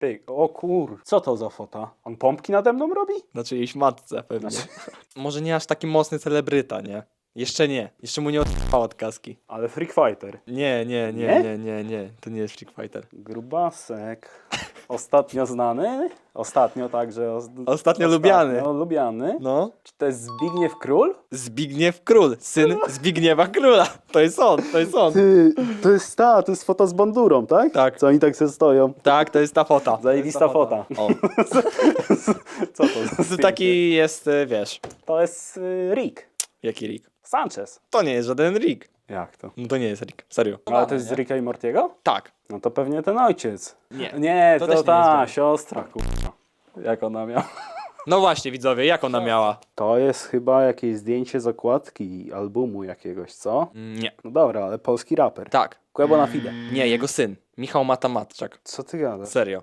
Pyk, o kur, co to za fota? On pompki nade mną robi? Na czyjejś matce pewnie. Może nie aż taki mocny celebryta, nie? Jeszcze nie. Jeszcze mu nie odpało od kaski. Ale Freak Fighter. Nie, nie, nie, Nie? nie, nie, nie. To nie jest Freak Fighter. Grubasek. Ostatnio znany. Ostatnio także. os- Ostatnio lubiany. Ostatnio lubiany. No. Czy to jest Zbigniew Król? Zbigniew Król, syn Zbigniewa Króla. To jest on, to jest on. Ty, to jest ta, to jest fota z bandurą, tak? Tak. Co oni tak sobie stoją. Tak, to jest ta fota. Zajebista fota. O. Co to za To zdjęcie? taki jest, e, wiesz, To jest y, Rick. jaki Rick? Sanchez. To nie jest żaden Rick. Jak to? No to nie jest Rick, serio. Ale to jest z Ricka i Mortiego? Tak. No to pewnie ten ojciec. Nie. Nie, To to, też nie ta jest siostra, kurwa. Jak ona miała? No właśnie, widzowie, jak ona miała? To jest chyba jakieś zdjęcie z okładki albumu jakiegoś, co? Nie. No dobra, ale polski raper. Tak. Kłebo na fide. Nie, jego syn. Michał Matamatczak. Co ty gadasz? Serio.